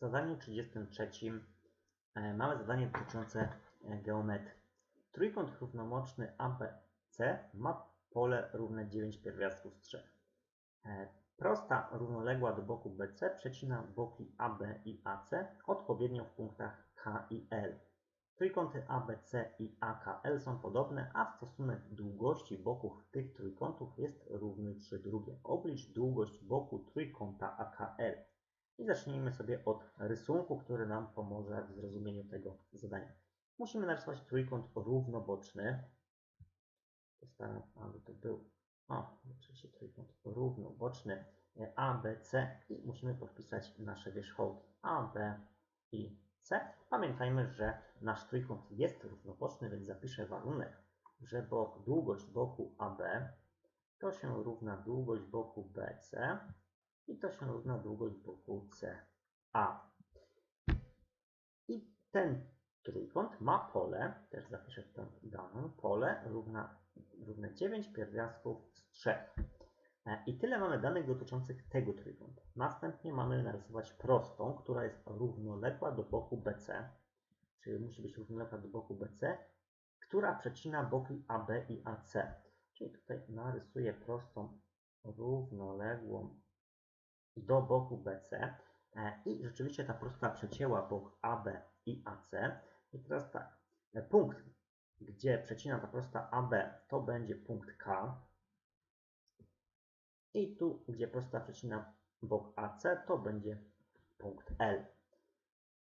zadaniu 33 e, mamy zadanie dotyczące e, geometrii. Trójkąt równoboczny ABC ma pole równe 9 pierwiastków z 3. E, Prosta równoległa do boku BC przecina boki AB i AC odpowiednio w punktach K i L. Trójkąty ABC i AKL są podobne, a stosunek długości boków tych trójkątów jest równy 3 drugie. Oblicz długość boku trójkąta AKL. I zacznijmy sobie od rysunku, który nam pomoże w zrozumieniu tego zadania. Musimy narysować trójkąt równoboczny. Postaram, aby to był, o, oczywiście trójkąt równoboczny e, ABC i musimy podpisać nasze wierzchołki A, B i C. Pamiętajmy, że nasz trójkąt jest równoboczny, więc zapiszę warunek, że bok, długość boku AB to się równa długość boku BC i to się równa długość boku CA. I ten trójkąt ma pole, też zapiszę tę daną, pole równa, równe 9 pierwiastków z 3. E, I tyle mamy danych dotyczących tego trójkąta. Następnie mamy narysować prostą, która jest równoległa do boku BC, czyli musi być równoległa do boku BC, która przecina boki AB i AC. Czyli tutaj narysuję prostą równoległą do boku BC e, i rzeczywiście ta prosta przecięła bok AB i AC. I teraz tak, e, punkt, gdzie przecina ta prosta AB, to będzie punkt K. I tu, gdzie prosta przecina bok AC, to będzie punkt L.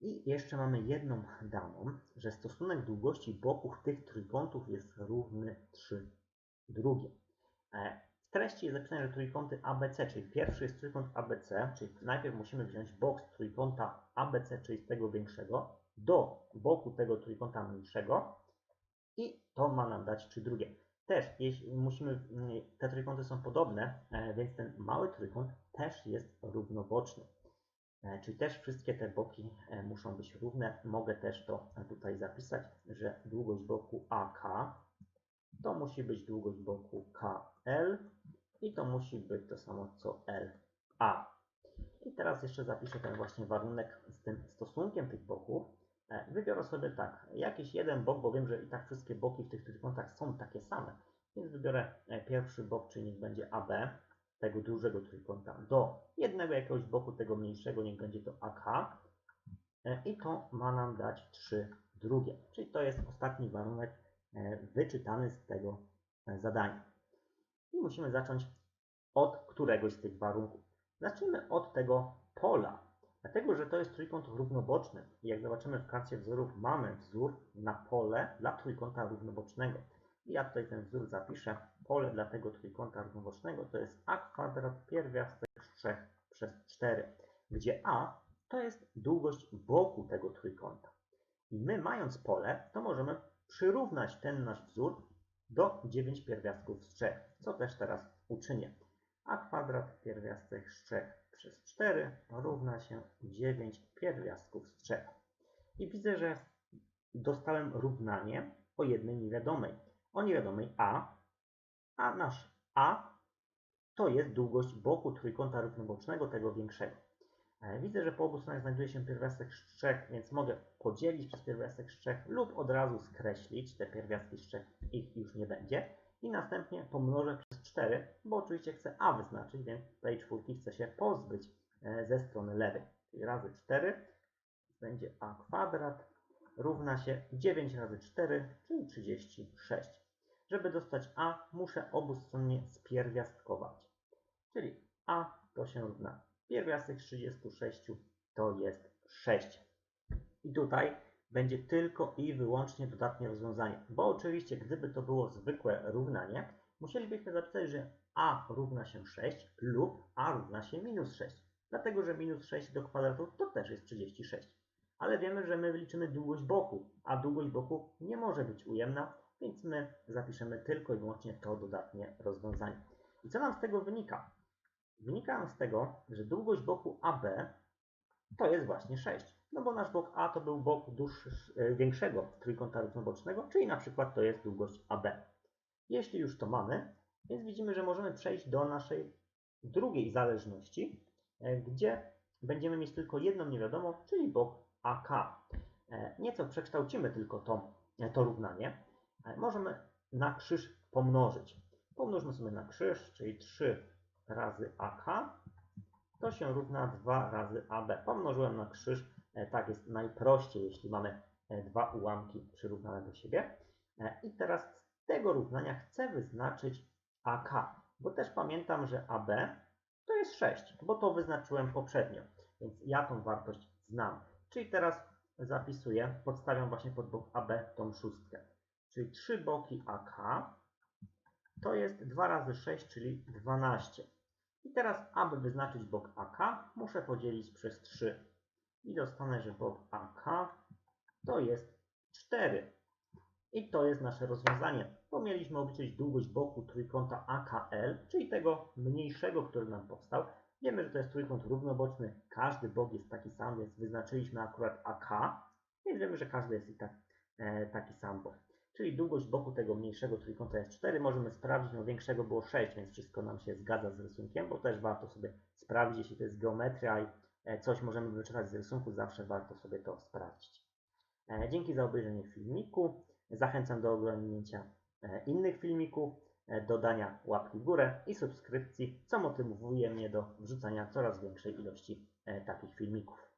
I jeszcze mamy jedną daną, że stosunek długości boków tych trójkątów jest równy 3 drugie. Treści jest zapisane, że trójkąty ABC, czyli pierwszy jest trójkąt ABC, czyli najpierw musimy wziąć bok z trójkąta ABC, czyli z tego większego, do boku tego trójkąta mniejszego i to ma nam dać 3 drugie. Też, jeśli musimy, te trójkąty są podobne, e, więc ten mały trójkąt też jest równoboczny. E, czyli też wszystkie te boki e, muszą być równe. Mogę też to tutaj zapisać, że długość boku AK to musi być długość boku KL i to musi być to samo co LA. I teraz jeszcze zapiszę ten właśnie warunek z tym stosunkiem tych boków. Wybiorę sobie tak, jakiś jeden bok, bo wiem, że i tak wszystkie boki w tych trójkątach są takie same. Więc wybiorę pierwszy bok, czyli niech będzie AB, tego dużego trójkąta, do jednego jakiegoś boku tego mniejszego, niech będzie to AK. I to ma nam dać 3 drugie. Czyli to jest ostatni warunek wyczytany z tego zadania. I musimy zacząć od któregoś z tych warunków. Zacznijmy od tego pola. Dlatego, że to jest trójkąt równoboczny. I jak zobaczymy w karcie wzorów, mamy wzór na pole dla trójkąta równobocznego. I ja tutaj ten wzór zapiszę. Pole dla tego trójkąta równobocznego to jest a kwadrat pierwiastek 3 przez 4, gdzie a to jest długość boku tego trójkąta. I my mając pole, to możemy przyrównać ten nasz wzór do 9 pierwiastków z 3, co też teraz uczynię. a kwadrat pierwiastek z 3 przez 4 równa się 9 pierwiastków z 3. I widzę, że dostałem równanie o jednej niewiadomej. O niewiadomej a, a nasz a to jest długość boku trójkąta równobocznego, tego większego. E, widzę, że po obu stronach znajduje się pierwiastek z 3, więc mogę podzielić przez pierwiastek z 3 lub od razu skreślić te pierwiastki z 3, ich już nie będzie. I następnie pomnożę przez 4, bo oczywiście chcę a wyznaczyć, więc tej czwórki chcę się pozbyć e, ze strony lewej. Czyli razy 4 będzie a kwadrat równa się 9 razy 4, czyli 36. Żeby dostać a, muszę obustronnie spierwiastkować. Czyli a to się równa pierwiastek z 36 to jest 6. I tutaj będzie tylko i wyłącznie dodatnie rozwiązanie. Bo oczywiście, gdyby to było zwykłe równanie, musielibyśmy zapisać, że a równa się 6 lub a równa się minus 6. Dlatego, że minus 6 do kwadratu to też jest 36. Ale wiemy, że my liczymy długość boku, a długość boku nie może być ujemna, więc my zapiszemy tylko i wyłącznie to dodatnie rozwiązanie. I co nam z tego wynika? Wynika nam z tego, że długość boku AB to jest właśnie 6. No bo nasz bok A to był bok dłuższy, e, większego trójkąta równobocznego, czyli na przykład to jest długość AB. Jeśli już to mamy, więc widzimy, że możemy przejść do naszej drugiej zależności, e, gdzie będziemy mieć tylko jedną niewiadomą, czyli bok AK. E, Nieco przekształcimy tylko to, to równanie. Możemy na krzyż pomnożyć. Pomnóżmy sobie na krzyż, czyli 3 razy AK. To się równa 2 razy AB. Pomnożyłem na krzyż. E, Tak jest najprościej, jeśli mamy e, dwa ułamki przyrównane do siebie. E, I teraz z tego równania chcę wyznaczyć AK, bo też pamiętam, że AB to jest 6, bo to wyznaczyłem poprzednio, więc ja tą wartość znam. Czyli teraz zapisuję, podstawiam właśnie pod bok AB tą szóstkę. Czyli 3 boki AK to jest 2 razy 6, czyli 12. I teraz, aby wyznaczyć bok AK, muszę podzielić przez 3. I dostanę, że bok AK to jest 4. I to jest nasze rozwiązanie, bo mieliśmy obliczyć długość boku trójkąta AKL, czyli tego mniejszego, który nam powstał. Wiemy, że to jest trójkąt równoboczny, każdy bok jest taki sam, więc wyznaczyliśmy akurat AK, więc wiemy, że każdy jest i tak e, taki sam bok. Czyli długość boku tego mniejszego trójkąta jest 4, możemy sprawdzić, no większego było 6, więc wszystko nam się zgadza z rysunkiem, bo też warto sobie sprawdzić, jeśli to jest geometria i e, coś możemy wyczerpać z rysunku, zawsze warto sobie to sprawdzić. E, Dzięki za obejrzenie filmiku. Zachęcam do oglądnięcia e, innych filmików, dodania łapki w górę i subskrypcji, co motywuje mnie do wrzucania coraz większej ilości takich filmików.